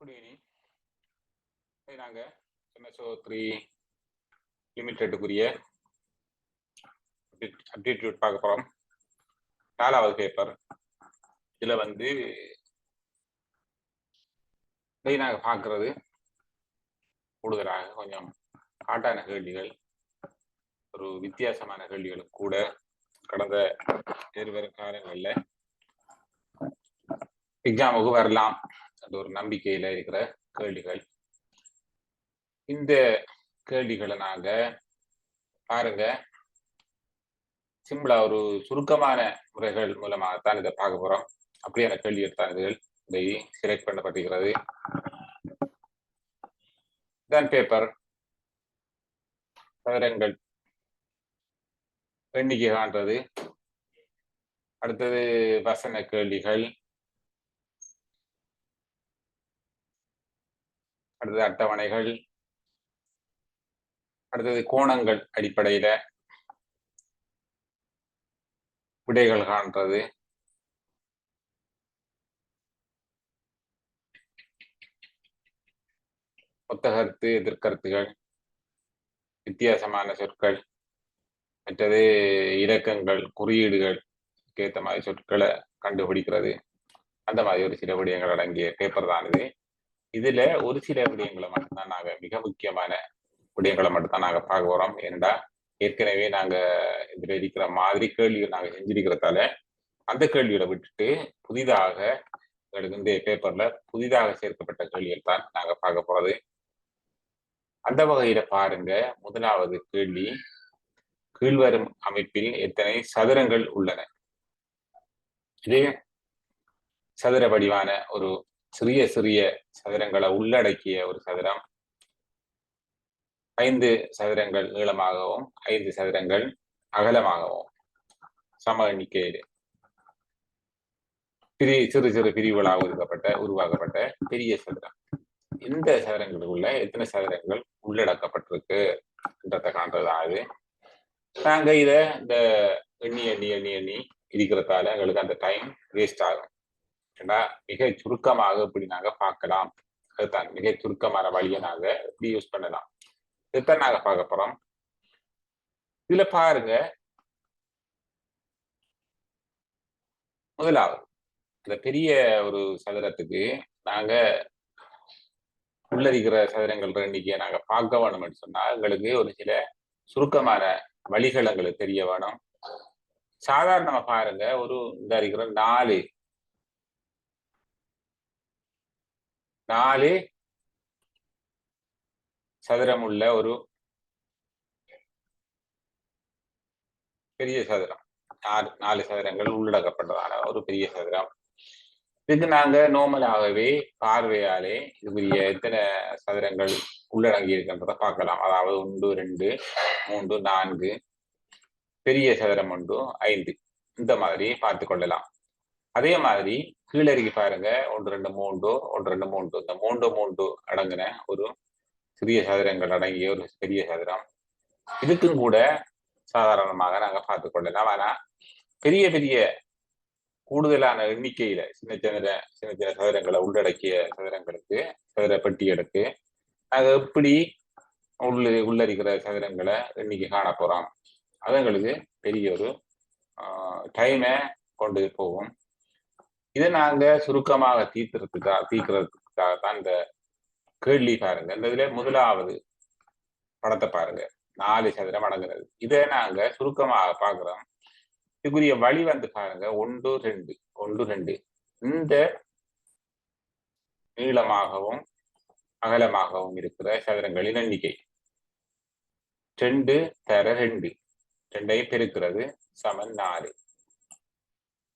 Good நாங்க நாங்கள் three லிமிட்டெட்டுக்குரிய aptitude பார்க்க போகிறோம் நாலாவது பேப்பர் இதில் வந்து இதை நாங்கள் பார்க்கறது கூடுதலாக கொஞ்சம் காட்டான கேள்விகள் ஒரு வித்தியாசமான கேள்விகளும் கூட கடந்த இருவரும் காலங்களில் எக்ஸாமுக்கு வரலாம். அந்த ஒரு நம்பிக்கையில இருக்கிற கேள்விகள். இந்த கேள்விகளை நாங்க பாருங்க. சிம்பிளா ஒரு சுருக்கமான முறைகள் மூலமாகத்தான் இதை பார்க்க போறோம். அப்படியான கேள்வி எடுத்தார்கள் இதை செலக்ட் பண்ணப்பட்டிருக்கிறது. தென் பேப்பர் சதுரங்கள் எண்ணிக்கை காண்றது. அடுத்தது வசன கேள்விகள். அடுத்தது அட்டவணைகள். அடுத்தது கோணங்கள் அடிப்படையில. விடைகள் காண்றது ஒத்தகருத்து எதிர்கருத்துகள் வித்தியாசமான சொற்கள் மற்றது இலக்கங்கள் குறியீடுகள் ஏற்ற மாதிரி சொற்களை கண்டுபிடிக்கிறது. அந்த மாதிரி ஒரு சில விடயங்கள் அடங்கிய பேப்பர் தான் இது. இதுல ஒரு சில விடயங்களை மட்டும்தான் நாங்க மிக முக்கியமான விடயங்களை மட்டும்தான் நாங்க பார்க்க போறோம். ஏனென்றா ஏற்கனவே நாங்க இதுல இருக்கிற மாதிரி கேள்விகள் நாங்க செஞ்சிருக்கிறதால அந்த கேள்விகளை விட்டுட்டு புதிதாக எங்களுக்கு இந்த பேப்பர்ல புதிதாக சேர்க்கப்பட்ட கேள்விகள் தான் நாங்க பார்க்க போறது. அந்த வகையில பாருங்க முதலாவது கேள்வி கீழ்வரும் அமைப்பில் எத்தனை சதுரங்கள் உள்ளன? இது சதுர வடிவான ஒரு சிறிய சிறிய சதுரங்களை உள்ளடக்கிய ஒரு சதுரம். ஐந்து சதுரங்கள் நீளமாகவும் ஐந்து சதுரங்கள் அகலமாகவும் சம எண்ணிக்கையில் பிரி சிறு சிறு பிரிவுகளாக ஒதுக்கப்பட்ட உருவாக்கப்பட்ட பெரிய சதுரம். இந்த சதுரங்களுக்குள்ள எத்தனை சதுரங்கள் உள்ளடக்கப்பட்டிருக்கு என்றதை காண்றதா இது. நாங்க இத இந்த எண்ணி எண்ணி எண்ணி எண்ணி இருக்கிறதால எங்களுக்கு அந்த டைம் வேஸ்ட் ஆகும். ஏன்னா மிக சுருக்கமாக இப்படி நாங்க பார்க்கலாம். அதுதான் மிக சுருக்கமான வழியை நாங்க இப்படி யூஸ் பண்ணலாம். இதுதான் நாங்க பார்க்க போறோம். இதுல பாருங்க. முதலாவது இந்த பெரிய ஒரு சதுரத்துக்கு நாங்க உள்ளிருக்கிற சதுரங்கள் எண்ணிக்கையை நாங்க பார்க்க வேணும்னு சொன்னா எங்களுக்கு ஒரு சில சுருக்கமான வழிகள் எங்களுக்கு தெரிய வேணும். சாதாரணமா பாருங்க ஒரு இந்த இருக்கிற நாலு நாலு சதுரம் உள்ள ஒரு பெரிய சதுரம். நாலு நாலு சதுரங்கள் உள்ளடக்கப்பட்டதான ஒரு பெரிய சதுரம். இதுக்கு நாங்க நோமலாகவே பார்வையாலே இதுக்குரிய எத்தனை சதுரங்கள் உள்ளடங்கி இருக்கின்றத பார்க்கலாம். அதாவது ஒன்று ரெண்டு மூன்று நான்கு. பெரிய சதுரம் ஒன்று ஐந்து. இந்த மாதிரி பார்த்து கொள்ளலாம். அதே மாதிரி கீழருகி பாருங்க. ஒன்று ரெண்டு மூன்று ஒன்று ரெண்டு மூன்று. இந்த மூன்று மூன்று அடங்கின ஒரு சிறிய சதுரங்கள் அடங்கிய ஒரு பெரிய சதுரம். இதுக்கும் கூட சாதாரணமாக நாங்க பார்த்து கொள்ளலாம். ஆனால் பெரிய பெரிய கூடுதலான எண்ணிக்கையில சின்ன சின்ன சின்ன சின்ன சதுரங்களை உள்ளடக்கிய சதுரங்களுக்கு சதுர பெட்டிகளுக்கு அது எப்படி உள்ள உள்ளரிக்கிற சதுரங்களை எண்ணிக்கை காண போறோம்? அது எங்களுக்கு பெரிய ஒரு டைமை கொண்டு போகும். இதை நாங்க சுருக்கமாக தீர்த்துறதுக்காக தீர்க்கிறதுக்காக தான் இந்த கேள்வி பாருங்க. இந்த இதுல முதலாவது படத்தை பாருங்க. நாலு சதுரம் அடங்குறது. இதை நாங்க சுருக்கமாக பாக்குறோம் இதுக்குரிய வழி வந்து பாருங்க. ஒன்று ரெண்டு. ஒன்று ரெண்டு. இந்த நீளமாகவும் அகலமாகவும் இருக்கிற சதுரங்களின் எண்ணிக்கை. ரெண்டு தர ரெண்டு. ரெண்டையும் பெருக்கிறது சமன் நாலு.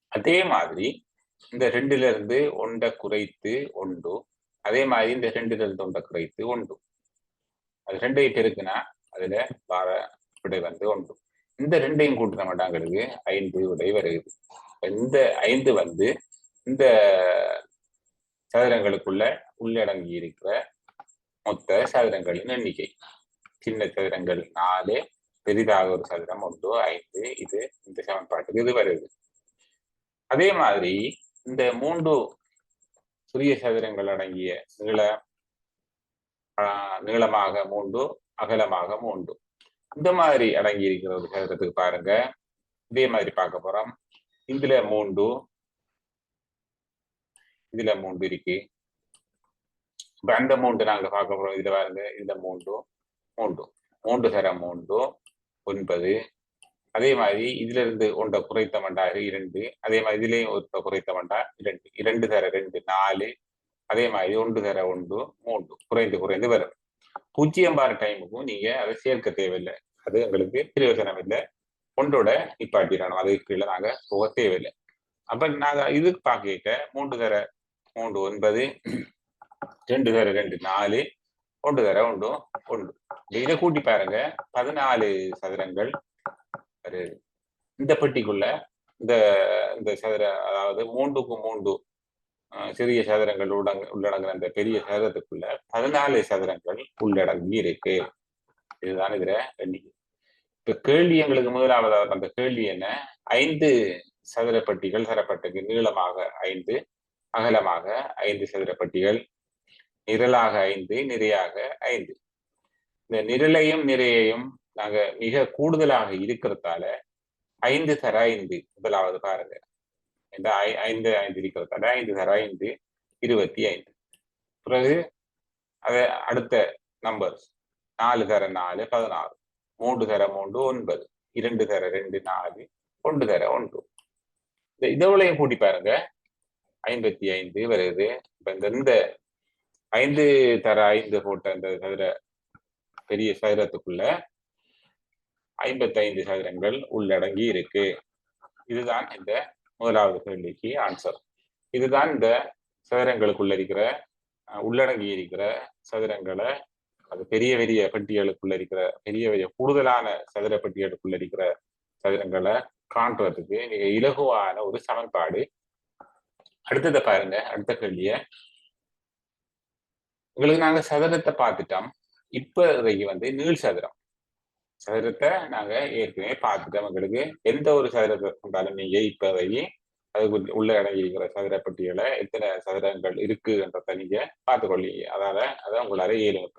அதே மாதிரி இந்த ரெண்டுல இருந்து ஒன்றை குறைத்து ஒன்று. அதே மாதிரி இந்த ரெண்டுல இருந்து ஒன்றை குறைத்து ஒன்று. அது ரெண்டையும் பெருக்குனா அதுல வார விடை வந்து ஒன்று. இந்த ரெண்டையும் கூட்டின மாட்டாங்களுக்கு ஐந்து விடை வருகிறது இந்த ஐந்து வந்து இந்த சதுரங்களுக்குள்ள உள்ளடங்கி இருக்கிற மொத்த சதுரங்களின் எண்ணிக்கை. சின்ன சதுரங்கள் நாலு பெரிதாக ஒரு சதுரம் ஒன்று ஐந்து இது இந்த சமன்பாட்டுக்கு இது வருது. அதே மாதிரி இந்த மூன்று சிறிய சதுரங்கள் அடங்கிய நீள நீளமாக மூன்று அகலமாக மூன்று. இந்த மாதிரி அடங்கி இருக்கிற ஒரு சதுரத்துக்கு பாருங்க. இதே மாதிரி பார்க்க போறோம். இதுல மூன்று. இதுல மூன்று இருக்கு. இப்ப அந்த மூன்று நாங்க பார்க்க போறோம். இதுல பாருங்க. இதுல மூன்று மூன்று. மூன்று தர மூன்று ஒன்பது அதே மாதிரி இதுல இருந்து ஒன்றை குறைத்த மண்டா இரண்டு. அதே மாதிரி இதுலயும் ஒருத்த குறைத்த மண்டா இரண்டு. இரண்டு தர ரெண்டு நாலு. அதே மாதிரி ஒன்று தர ஒன்று மூன்று. குறைந்து குறைந்து வரும். பூஜ்ஜியம் பார் டைமுக்கும் நீங்க அதை சேர்க்க தேவையில்லை. அது எங்களுக்கு பிரயோஜனம் இல்லை. ஒன்றோட நிப்பாட்டிடணும். அதுக்கு கீழே நாங்க போக தேவையில்லை. அப்ப நாங்க இதுக்கு பார்க்க மூன்று தர மூன்று ஒன்பது. ரெண்டு தர ரெண்டு நாலு. ஒன்று தர ஒன்று ஒன்று. இதை கூட்டி பாருங்க. பதினாலு சதுரங்கள் வருது இந்த பெட்டிக்குள்ள இந்த இந்த சதுர அதாவது மூன்றுக்கு மூன்று சிறிய சதுரங்கள் உள்ளடங்க உள்ளடங்குற அந்த பெரிய சதுரத்துக்குள்ள பதினாலு சதுரங்கள் உள்ளடங்கி இருக்கு. இதுதான் இதுல எண்ணிக்கை இப்ப கேள்வி எங்களுக்கு முதலாவதாக அந்த கேள்வி என்ன? ஐந்து சதுரப்பட்டிகள் தரப்பட்டது. நீளமாக ஐந்து அகலமாக ஐந்து சதுரப்பட்டிகள் நிரலாக ஐந்து நிறையாக ஐந்து. இந்த நிரலையும் நிறையையும் நாங்க மிக கூடுதலாக இருக்கிறதால ஐந்து தர ஐந்து முதலாவது பாருங்க. இந்த ஐந்து ஐந்து இருக்கிறதால ஐந்து தர ஐந்து இருபத்தி ஐந்து. பிறகு அது அடுத்த நம்பர்ஸ் நாலு தர நாலு பதினாறு. மூன்று தர மூன்று ஒன்பது. இரண்டு தர ரெண்டு நாலு. ஒன்று தர ஒன்று. இந்த இதோளையும் கூட்டி பாருங்க. ஐம்பத்தி ஐந்து வருது. இப்ப இந்த இந்த ஐந்து தர ஐந்து போட்ட இந்த சதுர பெரிய சதுரத்துக்குள்ள ஐம்பத்தைந்து சதுரங்கள் உள்ளடங்கி இருக்கு. இதுதான் இந்த முதலாவது கேள்விக்கு ஆன்சர் இதுதான் இந்த சதுரங்களுக்குள்ள இருக்கிற உள்ளடங்கி இருக்கிற சதுரங்களை அது பெரிய பெரிய பட்டியலுக்குள்ள இருக்கிற பெரிய பெரிய கூடுதலான சதுர பட்டியலுக்குள்ள இருக்கிற சதுரங்களை காண்றதுக்கு மிக இலகுவான ஒரு சமன்பாடு. அடுத்ததை பாருங்க அடுத்த கேள்விய. உங்களுக்கு நாங்க சதுரத்தை பார்த்துட்டோம். இப்போதைக்கு வந்து நீள் சதுரம். சதுரத்தை நாங்க ஏற்கனவே பார்த்துட்டோம் உங்களுக்கு எந்த ஒரு சதுரத்தை கொண்டாலும் நீங்க இப்போதைக்கு அதுக்கு உள்ள அடங்கியிருக்கிற சதுர பட்டியலை எத்தனை சதுரங்கள் இருக்குன்றத நீங்க பார்த்துக்கொள்ளீங்க அதால அதை உங்களால ஏறும்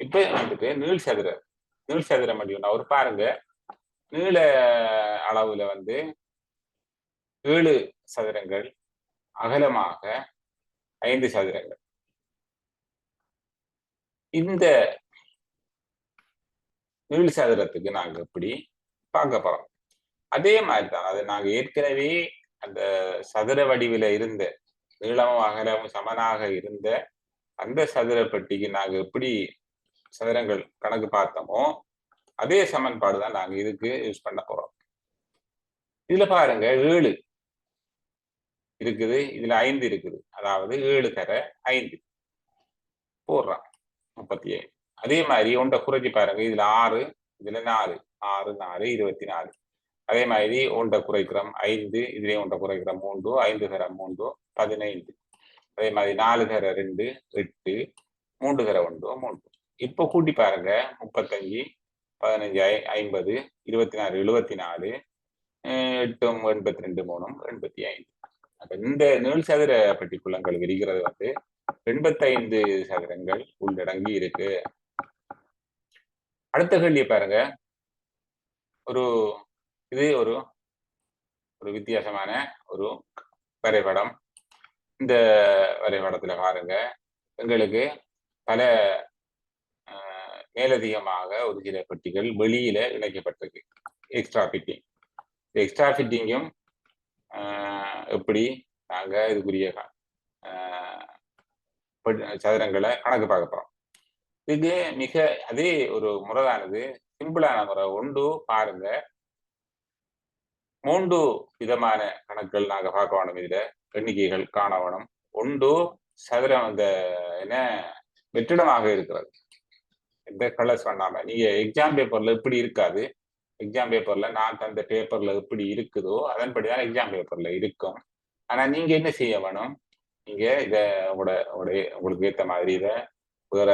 இப்ப வந்துட்டு நீள் சதுரம். நீள் சதுரம் அப்படின்னா ஒரு பாருங்க. நீள அளவுல வந்து ஏழு சதுரங்கள் அகலமாக ஐந்து சதுரங்கள். இந்த நீள் சதுரத்துக்கு நாங்க எப்படி பார்க்க போறோம். அதே மாதிரி தான் அது நாங்க ஏற்கனவே அந்த சதுர வடிவில இருந்த நீளமும் அகலமும் சமனாக இருந்த அந்த சதுர பெட்டிக்கு நாங்க எப்படி சதுரங்கள் கணக்கு பார்த்தோமோ அதே சமன்பாடு தான் நாங்க இதுக்கு யூஸ் பண்ண போறோம். இதுல பாருங்க ஏழு இருக்குது இதுல ஐந்து இருக்குது. அதாவது ஏழு தர ஐந்து. போடுறான் முப்பத்தி ஏழு. அதே மாதிரி ஒன்றை குறைச்சி பாருங்க. இதுல ஆறு இதுல நாலு. ஆறு நாலு இருபத்தி நாலு அதே மாதிரி ஒன்றை குறைக்கிறோம். ஐந்து இதுலயும் ஒன்றை குறைக்கிறோம். மூன்று ஐந்து தர மூன்று பதினைந்து. அதே மாதிரி நாலு தர ரெண்டு எட்டு மூன்று தர ஒன்று மூன்று. இப்போ கூட்டி பாருங்க. முப்பத்தஞ்சு பதினஞ்சு ஐ ஐம்பது இருபத்தி நாலு எழுபத்தி நாலு எட்டும் எண்பத்தி ரெண்டு மூணும் எண்பத்தி ஐந்து அப்போ இந்த நீள் சதுர பெட்டிக்குள்ளங்கள் விரிகிறது வந்து எண்பத்தைந்து சதுரங்கள் உள்ளடங்கி இருக்கு. அடுத்த கேள்வி பாருங்க. ஒரு இது ஒரு ஒரு வித்தியாசமான ஒரு வரைபடம். இந்த வரைபடத்துல பாருங்க. எங்களுக்கு பல மேலதிகமாக ஒரு சில பெட்டிகள் வெளியில இணைக்கப்பட்டிருக்கு. எக்ஸ்ட்ரா ஃபிட்டிங் எக்ஸ்ட்ரா ஃபிட்டிங்கும் எப்படி நாங்கள் இதுக்குரிய சதுரங்களை கணக்கு பார்க்க போறோம். இது மிக அதே ஒரு முறைதானது சிம்பிளான முறை. ஒன்று பாருங்க. மூன்று விதமான கணக்குகள் நாங்க பார்க்க வேணும் இதுல. எண்ணிக்கைகள் காண வேணும் ஒன்று சதுரம் அந்த என்ன வெற்றிடமாக இருக்கிறது. எந்த கலர்ஸ் பண்ணாம நீங்க எக்ஸாம் பேப்பர்ல எப்படி இருக்காது. எக்ஸாம் பேப்பர்ல நான் தந்த பேப்பர்ல எப்படி இருக்குதோ அதன்படிதான் எக்ஸாம் பேப்பர்ல இருக்கும். ஆனா நீங்க என்ன செய்ய வேணும்? நீங்க இத உங்களோட உங்களுடைய உங்களுக்கு ஏத்த மாதிரி இதை வேற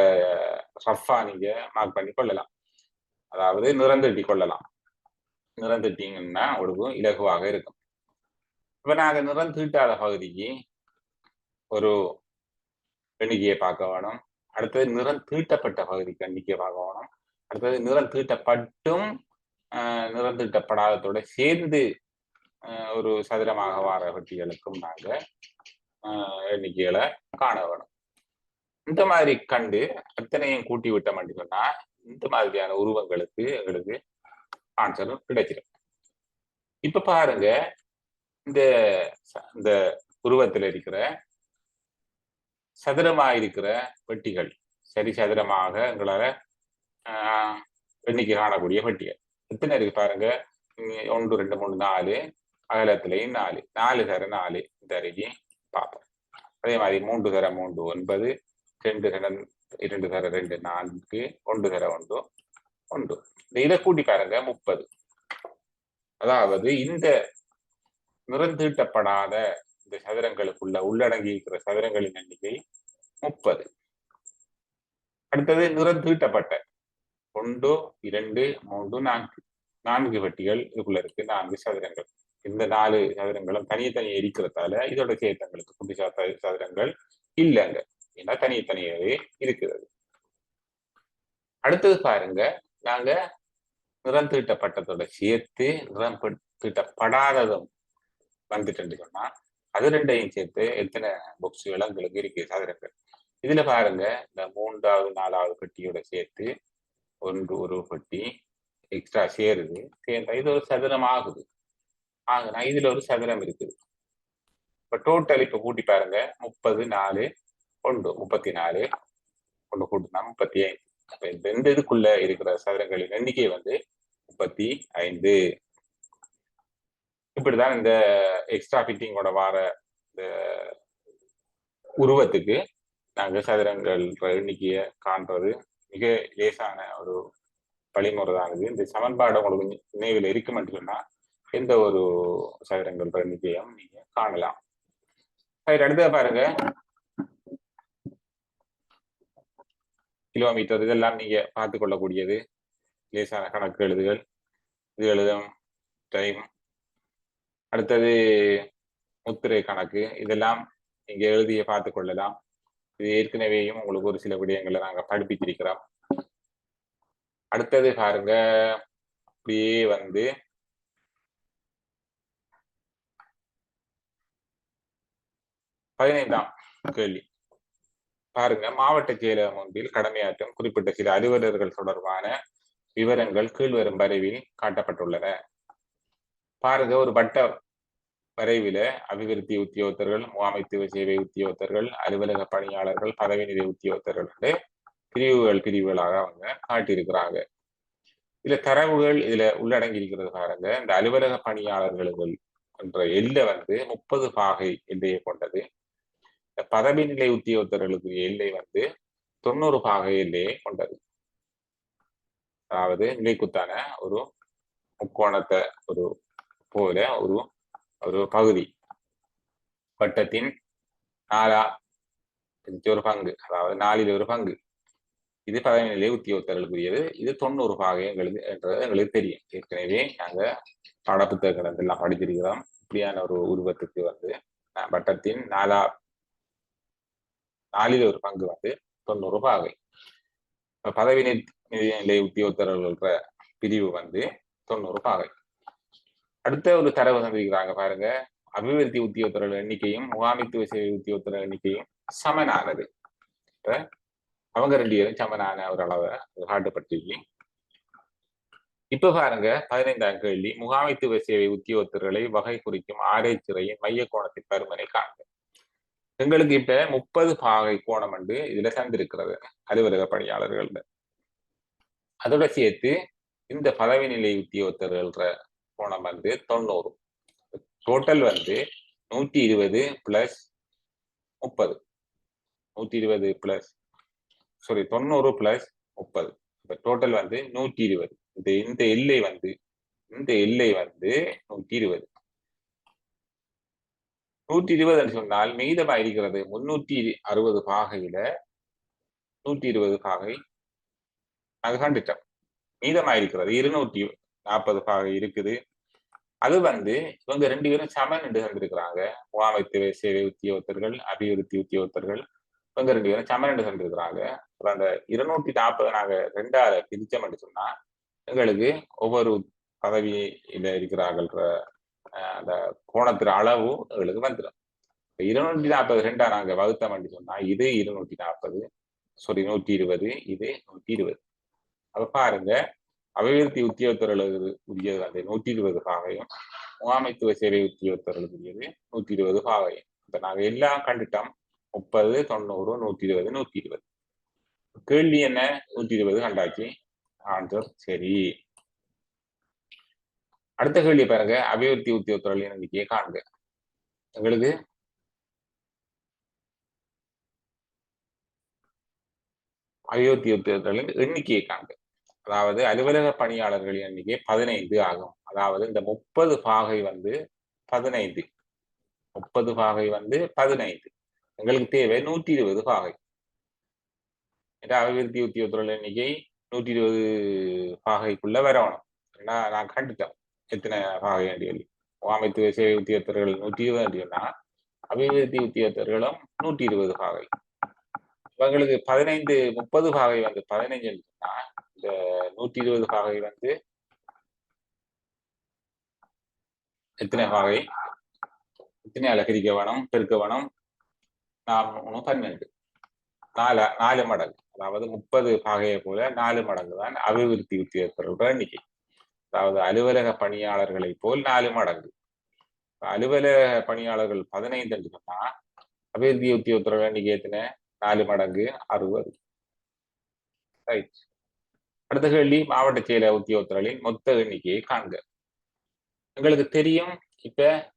ரஃபா நீங்க மார்க் பண்ணி கொள்ளலாம். அதாவது நிறந்தட்டி கொள்ளலாம். நிறந்தட்டிங்கன்னா உங்களுக்கு இலகுவாக இருக்கும். இப்ப நாங்க நிறம் தீட்டாத பகுதிக்கு ஒரு எண்ணிக்கையை பார்க்க வேணும். அடுத்தது நிறம் தீட்டப்பட்ட பகுதிக்கு எண்ணிக்கையை பார்க்க வேணும். அடுத்தது நிறம் தீட்டப்பட்டும் ஆஹ், நிறம் தீட்டப்படாததோட சேர்ந்து ஒரு சதுரமாக வார வெட்டிகளுக்கும் நாங்க ஆஹ், எண்ணிக்கைகளை காண வேணும். இந்த மாதிரி கண்டு அத்தனையும் கூட்டி விட்ட மாட்டீங்கன்னா சொன்னா இந்த மாதிரியான உருவங்களுக்கு எங்களுக்கு ஆன்சரும் கிடைச்சிடும் இப்ப பாருங்க இந்த இந்த உருவத்துல இருக்கிற சதுரமா இருக்கிற வெட்டிகள் சரி சதுரமாக எங்களால ஆஹ், எண்ணிக்கை காணக்கூடிய வெட்டிகள் எத்தனை இருக்கு பாருங்க ஒன்று ரெண்டு மூணு நாலு அகலத்திலையும் நாலு நாலு தர நாலு இந்த அருகே பார்ப்போம். அதே மாதிரி மூன்று தர மூன்று ஒன்பது ரெண்டு தர இரண்டு தர ரெண்டு நான்கு ஒன்று தர ஒன்று ஒன்று. இதை கூட்டி பாருங்க முப்பது. அதாவது இந்த நிறந்தீட்டப்படாத இந்த சதுரங்களுக்குள்ள உள்ளடங்கி இருக்கிற சதுரங்களின் எண்ணிக்கை முப்பது. அடுத்தது நிறந்தீட்டப்பட்ட. ஒன்று இரண்டு மூன்று நான்கு. நான்கு வெட்டிகள் இதுக்குள்ள இருக்கு நான்கு சதுரங்கள். இந்த நாலு சதுரங்களும் தனித்தனியே இருக்கிறதால இதோட சேர்த்தங்களுக்கு புதுசா சதுரங்கள் இல்லைங்க. ஏன்னா தனித்தனியாகவே இருக்கிறது. அடுத்தது பாருங்க நாங்க நிறம் தீட்டப்பட்டதோட சேர்த்து நிறம் தீட்டப்படாததும் வந்துட்டு சொன்னா அது ரெண்டையும் சேர்த்து எத்தனை புக்ஸ் உங்களுக்கு இருக்கு சதுரங்கள் இதுல பாருங்க இந்த மூன்றாவது நாலாவது பெட்டியோட சேர்த்து ஒன்று ஒரு பெட்டி எக்ஸ்ட்ரா சேருது சேர்ந்தா இது ஒரு சதுரம் ஆகுது. ஆகுனா இதுல ஒரு சதுரம் இருக்குது. இப்ப டோட்டல் இப்ப கூட்டி பாருங்க முப்பது நாலு ஒன்று முப்பத்தி நாலு ஒன்று கூட்டினா முப்பத்தி ஐந்து. அப்ப இந்த இந்த இதுக்குள்ள இருக்கிற சதுரங்களின் எண்ணிக்கை வந்து முப்பத்தி ஐந்து. இப்படிதான் இந்த எக்ஸ்ட்ரா ஃபிட்டிங்கோட வார இந்த உருவத்துக்கு நாங்க சதுரங்கள் எண்ணிக்கையை காண்றது மிக லேசான ஒரு வழிமுறைதானது இந்த சமன்பாடு உங்களுக்கு நினைவில் இருக்கும் என்று சொன்னா எந்த ஒரு சதுரங்கள் எண்ணிக்கையும் நீங்க காணலாம். சரி அடுத்தது பாருங்க. கிலோமீட்டர் இதெல்லாம் நீங்க பார்த்து கொள்ளக்கூடியது லேசான கணக்கு எழுதுகள். இது எழுதும் டைம் அடுத்தது முத்திரை கணக்கு. இதெல்லாம் நீங்க எழுதிய பார்த்து கொள்ளலாம் இது ஏற்கனவேயும் உங்களுக்கு ஒரு சில விடயங்களை நாங்க படிப்பிச்சிருக்கிறோம் அடுத்தது பாருங்க. அப்படியே வந்து பதினைந்தாம் கேள்வி. பாருங்க மாவட்ட செயலகம் ஒன்றில் கடமையாற்றும் குறிப்பிட்ட சில அலுவலர்கள் தொடர்பான விவரங்கள் கீழ்வரும் வரைவில் காட்டப்பட்டுள்ளன. பாருங்க ஒரு வட்ட வரைவில அபிவிருத்தி உத்தியோகத்தர்கள் முகாமைத்துவ சேவை உத்தியோகத்தர்கள் அலுவலக பணியாளர்கள் பதவி நிலை உத்தியோகத்தர்கள் பிரிவுகள் பிரிவுகளாக அவங்க காட்டியிருக்கிறாங்க. இதுல தரவுகள் இதுல உள்ளடங்கி இருக்கிறது பாருங்க. இந்த அலுவலக பணியாளர்களுக்கு என்ற எல்லை வந்து முப்பது பாகை எல்லையை கொண்டது. பதவி நிலை உத்தியோகத்தர்களுக்கு எல்லை வந்து தொண்ணூறு பாக எல்லையை கொண்டது. அதாவது நிலைக்குத்தான ஒரு முக்கோணத்தை ஒரு போல ஒரு ஒரு பகுதி. வட்டத்தின் நாலா ஒரு பங்கு. அதாவது நாலில் ஒரு பங்கு. இது பதவி நிலை உத்தியோகத்தர்களுக்குரியது. இது தொண்ணூறு பாகை எங்களுக்கு என்றது எங்களுக்கு தெரியும். ஏற்கனவே நாங்க பாடப்புத்தகங்கள் எல்லாம் படித்திருக்கிறோம். இப்படியான ஒரு உருவத்துக்கு வந்து அஹ், வட்டத்தின் நாலா நாலில் ஒரு பங்கு வந்து தொண்ணூறு பாகை பதவி நிலை நிலை உத்தியோகத்தர்கள்ன்ற பிரிவு வந்து தொண்ணூறு பாகை அடுத்த ஒரு தரவு சந்திக்கிறாங்க பாருங்க. அபிவிருத்தி உத்தியோகத்தர்கள் எண்ணிக்கையும் முகாமித்துவ சேவை உத்தியோகத்தர்கள் எண்ணிக்கையும் சமனானது. அவங்க ரெண்டு பேரும் சமனான ஒரு அளவை காட்டுப்பட்டிருக்கு இப்ப பாருங்க பதினைந்தாம் கேள்வி. முகாமைத்துவ சேவை உத்தியோகத்தர்களை வகை குறிக்கும் ஆராய்ச்சிறையின் மைய கோணத்தின் பருமனை காண்க. எங்களுக்கு இப்ப முப்பது பாகை கோணம் வந்து இதுல சேர்ந்திருக்கிறது அலுவலக பணியாளர்கள் அதோட சேர்த்து இந்த பதவி நிலை உத்தியோகத்தர்கள கோணம் வந்து தொண்ணூறு. டோட்டல் வந்து நூற்றி இருபது பிளஸ் முப்பது. நூற்றி இருபது பிளஸ் சாரி தொண்ணூறு பிளஸ் முப்பது. இப்ப டோட்டல் வந்து நூற்றி இருபது இந்த இந்த எல்லை வந்து இந்த எல்லை வந்து நூற்றி இருபது நூற்றி இருபதுன்னு சொன்னால் மீதமா இருக்கிறது முன்னூற்றி அறுபது பாகையில நூற்றி இருபது பாகை நாங்கள் கண்டுட்டோம். மீதமா இருக்கிறது இருநூற்றி நாற்பது பாகை இருக்குது. அது வந்து இவங்க ரெண்டு பேரும் சமன் என்று கண்டிருக்கிறாங்க. முகாமைத்துவ சேவை உத்தியோகத்தர்கள் அபிவிருத்தி உத்தியோகத்தர்கள் இவங்க ரெண்டு பேரும் சமரண்டு சென்றிருக்கிறாங்க அப்புறம் அந்த இருநூத்தி நாற்பது நாங்க ரெண்டாவது பிரிச்சோம்னு சொன்னா எங்களுக்கு ஒவ்வொரு பதவியில இருக்கிறார்கள் அந்த கோணத்திற அளவு எங்களுக்கு வந்துடும் இப்ப இருநூத்தி நாற்பது ரெண்டா நாங்க வகுத்த வேண்டி சொன்னா இது இருநூத்தி நாற்பது சாரி நூற்றி இருபது இது நூற்றி இருபது. அப்ப பாருங்க அபிவிருத்தி உத்தியோகத்தர்களுக்கு உரியது அந்த நூற்றி இருபது பாகையும் முகாமைத்துவ சேவை உத்தியோகத்தர்களுக்கு உரியது நூற்றி இருபது பாகையும் இப்ப நாங்க எல்லாம் கண்டுட்டோம் முப்பது தொண்ணூறு நூற்றி இருபது நூற்றி இருபது. கேள்வி என்ன? நூற்றி இருபது கண்டாச்சு. ஆன்சர் சரி. அடுத்த கேள்வி பாருங்க. அபிவிருத்தி உத்தியோகத்தர்கள் எண்ணிக்கையை காண்க எங்களுக்கு அபிவிருத்தி உத்தியோகத்தர்களின் எண்ணிக்கையை காண்க அதாவது அலுவலக பணியாளர்களின் எண்ணிக்கை பதினைந்து ஆகும். அதாவது இந்த முப்பது பாகை வந்து பதினைந்து. முப்பது பாகை வந்து பதினைந்து. எங்களுக்கு தேவை நூற்றி இருபது பாகை அபிவிருத்தி உத்தியோகத்தர்கள் எண்ணிக்கை நூற்றி இருபது பாகைக்குள்ள வரணும். ஏன்னா நான் கண்டுட்டேன். எத்தனை பாகை வேண்டியது சொல்லி அமைத்துவ சேவை உத்தியோகத்தர்கள் நூற்றி இருபது வேண்டியன்னா அபிவிருத்தி உத்தியோகத்தர்களும் நூற்றி இருபது பாகை இவங்களுக்கு பதினைந்து முப்பது பாகை வந்து பதினைஞ்சு சொன்னா இந்த நூற்றி இருபது பாகை வந்து எத்தனை பாகை எத்தனை அலகரிக்க வேணும் பெருக்க வேணும்? நாலு பன்னெண்டு நாலு நாலு மடங்கு. அதாவது முப்பது பாகையை போல நாலு மடங்கு தான் அபிவிருத்தி உத்தியோகத்தர்களோட எண்ணிக்கை. அதாவது அலுவலக பணியாளர்களை போல் நாலு மடங்கு. அலுவலக பணியாளர்கள் பதினைந்து என்று சொன்னா அபிவிருத்தி உத்தியோகத்தர்கள் எண்ணிக்கை ஏத்தின நாலு மடங்கு அறுபது. ரைட் அடுத்த கேள்வி மாவட்ட செயல உத்தியோகத்தர்களின் மொத்த எண்ணிக்கையை காண்க. எங்களுக்கு தெரியும் இப்ப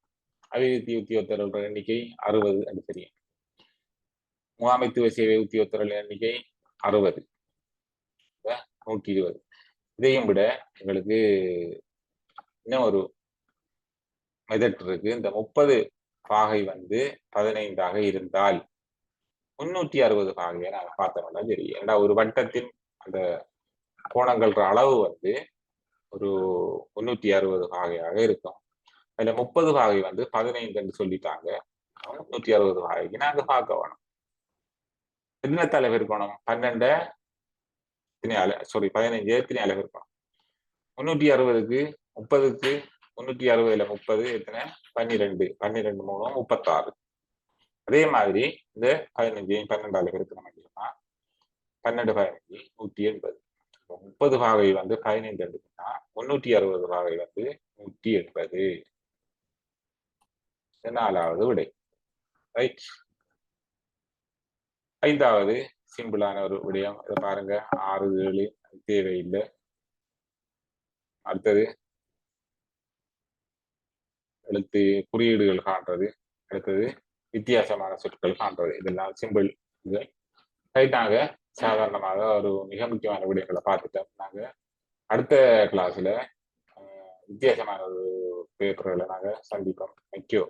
அபிவிருத்தி உத்தியோகத்தர்கள் எண்ணிக்கை அறுபது என்று தெரியும். முகாமைத்துவ சேவை உத்தியோகத்தர்கள் எண்ணிக்கை அறுபது. நூற்றி இருபது. இதையும் விட எங்களுக்கு இன்னும் ஒரு மெதட் இருக்கு. இந்த முப்பது பாகை வந்து பதினைந்தாக இருந்தால் முன்னூற்றி அறுபது பாகையை நாங்க பார்த்தோம்னா சரி. ஏன்னா ஒரு வட்டத்தின் அந்த கோணங்கள்ற அளவு வந்து ஒரு முன்னூற்றி அறுபது பாகையாக இருக்கும். அதுல முப்பது பாகை வந்து பதினைந்துன்னு சொல்லிட்டாங்க. முன்னூத்தி அறுபது பாகைக்கு நாங்க பார்க்க வேணும். என்ன தலைவர் கோணம்? பன்னெண்டு? எத்தனை அலை சாரி பதினைஞ்சு எத்தனை அளவு இருக்கும் முன்னூற்றி அறுபதுக்கு முப்பதுக்கு முன்னூற்றி அறுபதுல முப்பது எத்தனை? பன்னிரெண்டு. பன்னிரெண்டு மூணு முப்பத்தாறு. அதே மாதிரி இந்த பதினஞ்சு பன்னெண்டு அளவு இருக்கணும் அப்படின்னா பன்னெண்டு பதினஞ்சு நூற்றி எண்பது. முப்பது பாகை வந்து பதினைந்து எடுத்துன்னா முன்னூற்றி அறுபது பாகை வந்து நூற்றி எண்பது. நாலாவது விடை. ரைட் ஐந்தாவது சிம்பிளான ஒரு விடயம். இதை பாருங்க. ஆறு ஏழு தேவையில்லை. அடுத்தது எழுத்து குறியீடுகள் காண்றது. அடுத்தது வித்தியாசமான சொற்கள் காண்றது. இதெல்லாம் சிம்பிள் இது. ரைட்டாக சாதாரணமாக ஒரு மிக முக்கியமான விடயங்களை பார்த்துட்டோம். நாங்கள் அடுத்த கிளாஸ்ல வித்தியாசமான ஒரு பேப்பர்களை நாங்கள் சந்திப்போம். தேங்க்யூ